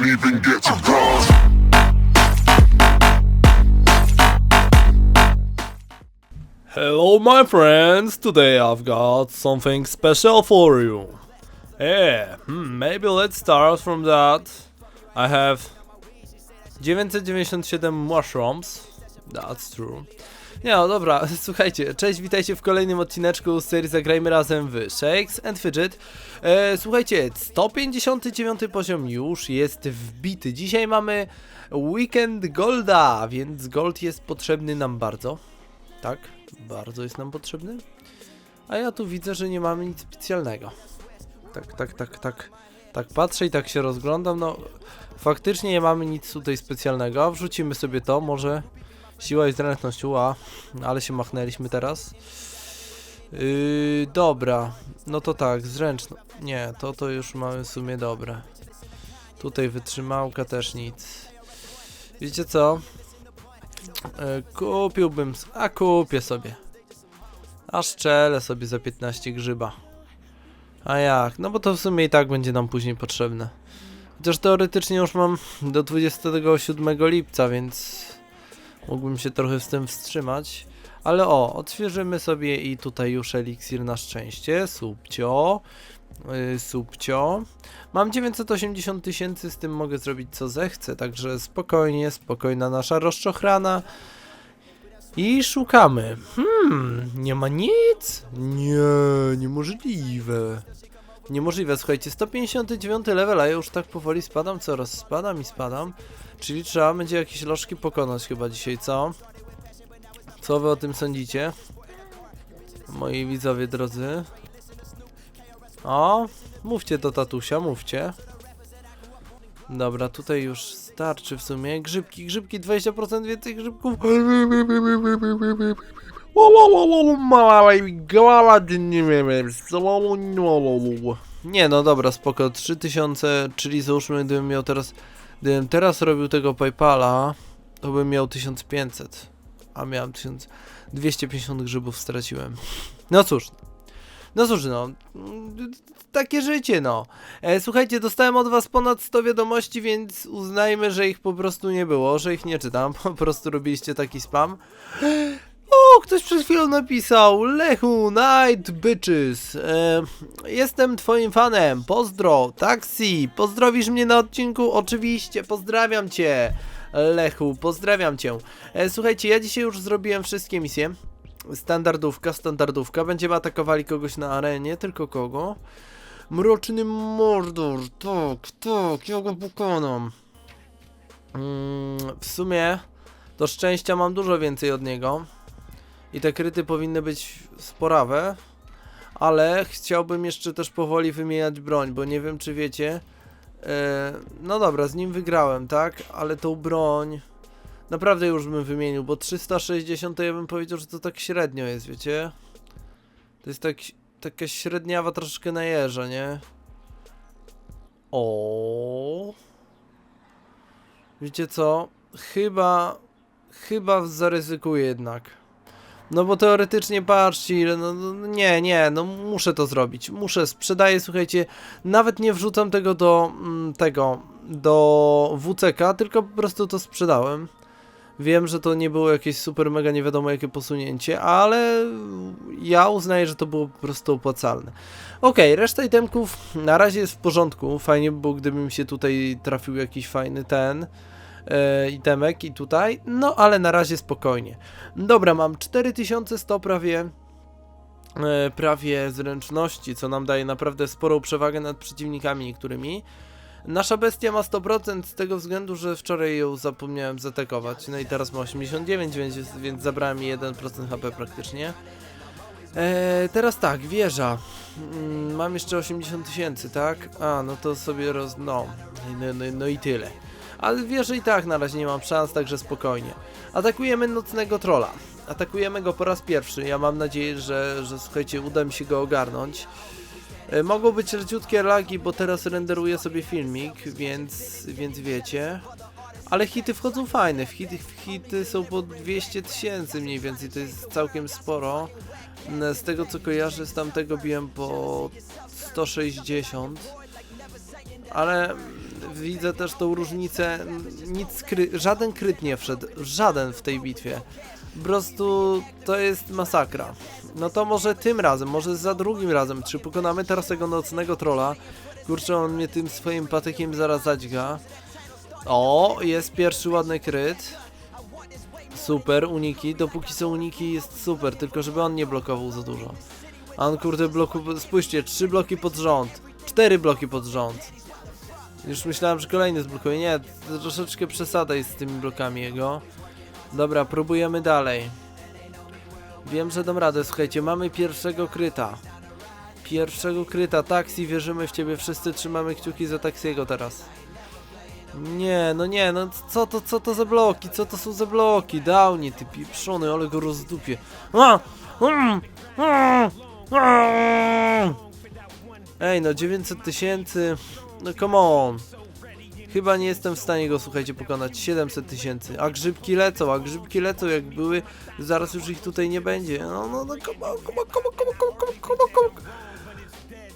can't even get to God. Hello, my friends. Today I've got something special for you. Yeah, hmm, maybe let's start from that. I have 997 mushrooms. That's true. Nie, no dobra, słuchajcie, cześć, witajcie w kolejnym odcineczku z serii Zagrajmy Razem w Shakes and Fidget. E, słuchajcie, 159 poziom już jest wbity. Dzisiaj mamy Weekend Golda, więc Gold jest potrzebny nam bardzo. Tak, bardzo jest nam potrzebny. A ja tu widzę, że nie mamy nic specjalnego. Tak, tak, tak, tak. Tak patrzę i tak się rozglądam, no faktycznie nie mamy nic tutaj specjalnego. Wrzucimy sobie to, może siła i zręczność, a ale się machnęliśmy teraz. Yy, dobra, no to tak, zręczno. Nie, to to już mamy w sumie dobre. Tutaj wytrzymałka też nic. Wiecie co? E, kupiłbym. A kupię sobie. A szczelę sobie za 15 grzyba. A jak? No bo to w sumie i tak będzie nam później potrzebne. Chociaż teoretycznie już mam do 27 lipca, więc mógłbym się trochę z tym wstrzymać. Ale o, odświeżymy sobie i tutaj już eliksir na szczęście. Subcio. Yy, subcio. Mam 980 tysięcy, z tym mogę zrobić co zechcę, także spokojnie, spokojna nasza rozczochrana. I szukamy. Hmm, nie ma nic? Nie, niemożliwe. Niemożliwe, słuchajcie, 159 level, a ja już tak powoli spadam, coraz spadam i spadam. Czyli trzeba będzie jakieś lożki pokonać chyba dzisiaj, co? Co wy o tym sądzicie? Moi widzowie drodzy. O, mówcie do tatusia, mówcie. Dobra, tutaj już starczy w sumie. Grzybki, grzybki, 20% więcej grzybków. Nie no dobra, spoko, 3000, czyli załóżmy gdybym miał teraz, gdybym teraz robił tego Paypala, to bym miał 1500, a miałem 1250 grzybów straciłem. No cóż, no cóż no, takie życie no. E, słuchajcie, dostałem od was ponad 100 wiadomości, więc uznajmy, że ich po prostu nie było, że ich nie czytam, po prostu robiliście taki spam. Ktoś przed chwilą napisał Lechu, night bitches. E, Jestem twoim fanem, pozdro, taksi Pozdrowisz mnie na odcinku? Oczywiście, pozdrawiam cię. Lechu, pozdrawiam cię. E, Słuchajcie, ja dzisiaj już zrobiłem wszystkie misje. Standardówka, standardówka. Będziemy atakowali kogoś na arenie, tylko kogo? Mroczny Mordor, tak, tak, ja go pokonam. Mm, W sumie to szczęścia mam dużo więcej od niego i te kryty powinny być sporawe, ale chciałbym jeszcze też powoli wymieniać broń, bo nie wiem czy wiecie. E, no dobra, z nim wygrałem, tak? Ale tą broń naprawdę już bym wymienił, bo 360 to ja bym powiedział, że to tak średnio jest, wiecie? To jest tak, taka średniawa troszeczkę na jeża, nie? O. Wiecie co? Chyba, chyba zaryzykuję jednak. No bo teoretycznie patrzcie, ile, no, no nie, nie, no muszę to zrobić. Muszę, sprzedaję, słuchajcie, nawet nie wrzucam tego do mm, tego, do WCK, tylko po prostu to sprzedałem. Wiem, że to nie było jakieś super mega nie wiadomo jakie posunięcie, ale ja uznaję, że to było po prostu opłacalne. Okej, reszta itemków na razie jest w porządku. Fajnie by było, gdyby mi się tutaj trafił jakiś fajny ten e, itemek i tutaj, no ale na razie spokojnie. Dobra, mam 4100 prawie e, prawie zręczności, co nam daje naprawdę sporą przewagę nad przeciwnikami niektórymi. Nasza bestia ma 100% z tego względu, że wczoraj ją zapomniałem zatekować. No i teraz ma 89, więc, więc zabrałem mi 1% HP praktycznie. E, teraz tak, wieża. Mm, mam jeszcze 80 tysięcy, tak? A, no to sobie roz... no. No, no, no i tyle. Ale wierzę i tak na razie nie mam szans, także spokojnie. Atakujemy nocnego trolla. Atakujemy go po raz pierwszy. Ja mam nadzieję, że, że słuchajcie, uda mi się go ogarnąć. E, Mogą być leciutkie lagi, bo teraz renderuję sobie filmik, więc, więc wiecie. Ale hity wchodzą fajne. Hity, hity są po 200 tysięcy mniej więcej, to jest całkiem sporo. Mm, Z tego co kojarzę, z tamtego biłem po 160. Ale widzę też tą różnicę. Nic kry, żaden kryt nie wszedł, żaden w tej bitwie. Po prostu to jest masakra. No to może tym razem, może za drugim razem, czy pokonamy teraz tego nocnego trolla. Kurczę, on mnie tym swoim patykiem zaraz zadźga. O, jest pierwszy ładny kryt. Super, uniki. Dopóki są uniki jest super, tylko żeby on nie blokował za dużo. A on kurde bloku... Spójrzcie, trzy bloki pod rząd. Cztery bloki pod rząd. Już myślałem, że kolejny zblokuje. Nie, troszeczkę przesada jest z tymi blokami jego. Dobra, próbujemy dalej. Wiem, że dam radę. Słuchajcie, mamy pierwszego kryta. Pierwszego kryta. Taksi, wierzymy w ciebie. Wszyscy trzymamy kciuki za taksiego teraz. Nie, no nie, no co to, co to za bloki? Co to są za bloki? Downie, ty pieprzony, ale go! Mm! Ej, no 900 tysięcy. No come on. Chyba nie jestem w stanie go, słuchajcie, pokonać. 700 tysięcy. A grzybki lecą, a grzybki lecą jak były. Zaraz już ich tutaj nie będzie. No, no, no, come on, come on, come on, come on, come on, come on, come on.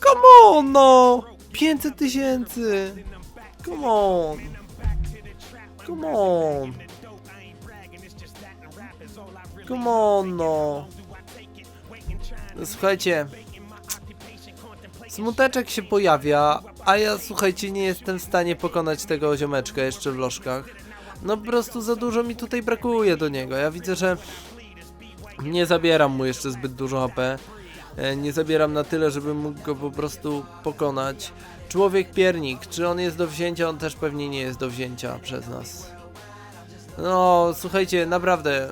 Come on, no! 500 tysięcy. Come on. Come on. Come on, no. No, Słuchajcie. Smuteczek się pojawia, a ja słuchajcie nie jestem w stanie pokonać tego ziomeczka jeszcze w lożkach. No po prostu za dużo mi tutaj brakuje do niego. Ja widzę, że nie zabieram mu jeszcze zbyt dużo HP. E, Nie zabieram na tyle, żebym mógł go po prostu pokonać. Człowiek piernik, czy on jest do wzięcia? On też pewnie nie jest do wzięcia przez nas. No, słuchajcie, naprawdę.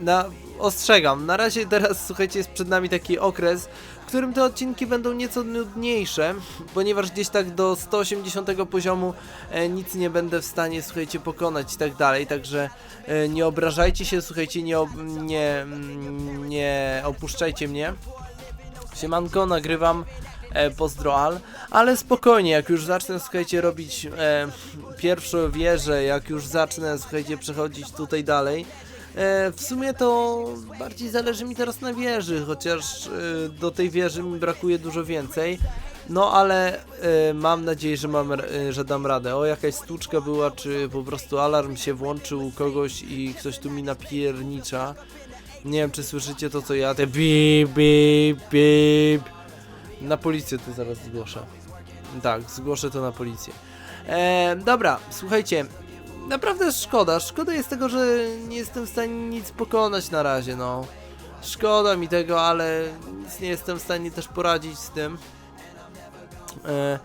Na, ostrzegam, na razie teraz, słuchajcie, jest przed nami taki okres, w którym te odcinki będą nieco nudniejsze, ponieważ gdzieś tak do 180 poziomu e, nic nie będę w stanie, słuchajcie, pokonać i tak dalej, także e, nie obrażajcie się, słuchajcie, nie, ob, nie, mm, nie opuszczajcie mnie. Siemanko, nagrywam e, pozdroal, ale spokojnie, jak już zacznę, słuchajcie, robić e, pierwszą wieżę, jak już zacznę, słuchajcie, przechodzić tutaj dalej, e, w sumie to bardziej zależy mi teraz na wieży, chociaż e, do tej wieży mi brakuje dużo więcej. No ale e, mam nadzieję, że, mam, e, że dam radę. O, jakaś stłuczka była, czy po prostu alarm się włączył u kogoś i ktoś tu mi napiernicza. Nie wiem, czy słyszycie to, co ja, te bip, bip, bip. Na policję to zaraz zgłoszę. Tak, zgłoszę to na policję. E, dobra, słuchajcie. Naprawdę szkoda. Szkoda jest tego, że nie jestem w stanie nic pokonać na razie, no. Szkoda mi tego, ale nic nie jestem w stanie też poradzić z tym. E,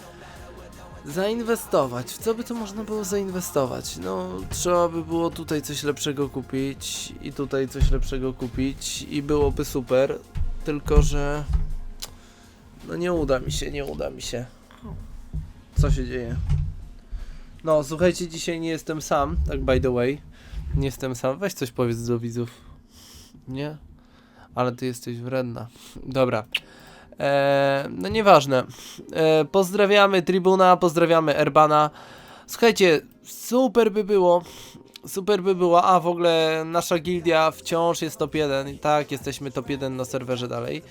zainwestować. W co by to można było zainwestować? No, trzeba by było tutaj coś lepszego kupić i tutaj coś lepszego kupić i byłoby super. Tylko, że no nie uda mi się, nie uda mi się. Co się dzieje? No, słuchajcie, dzisiaj nie jestem sam, tak by the way. Nie jestem sam. Weź coś powiedz do widzów. Nie? Ale ty jesteś wredna. Dobra. Eee, no nieważne. Eee, pozdrawiamy Tribuna, pozdrawiamy Erbana. Słuchajcie, super by było. Super by było. A w ogóle nasza gildia wciąż jest top 1. Tak, jesteśmy top 1 na serwerze dalej.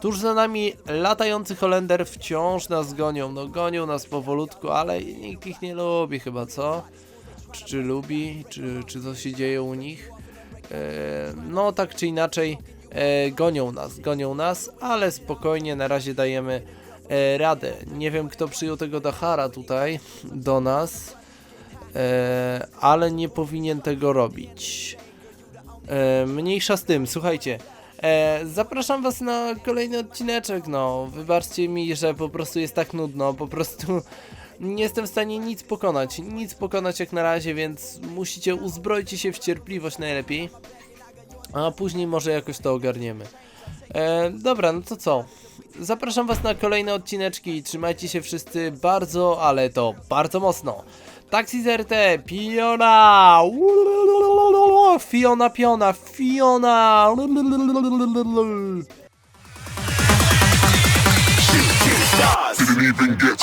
Tuż za nami latający Holender wciąż nas gonią. No gonią nas powolutku, ale nikt ich nie lubi chyba, co? Czy, czy lubi? Czy, czy co się dzieje u nich? E, no tak czy inaczej e, gonią nas, gonią nas, ale spokojnie na razie dajemy e, radę. Nie wiem kto przyjął tego Dachara tutaj do nas, ale nie powinien tego robić. Mniejsza z tym, słuchajcie. E, zapraszam was na kolejny odcineczek, no. Wybaczcie mi, że po prostu jest tak nudno, po prostu nie jestem w stanie nic pokonać, nic pokonać jak na razie, więc musicie uzbroić się w cierpliwość najlepiej, a później może jakoś to ogarniemy. E, dobra, no to co? Zapraszam was na kolejne odcineczki, trzymajcie się wszyscy bardzo, ale to bardzo mocno. Taxi ZRT, Piona, Fiona, Piona, Fiona. Didn't even get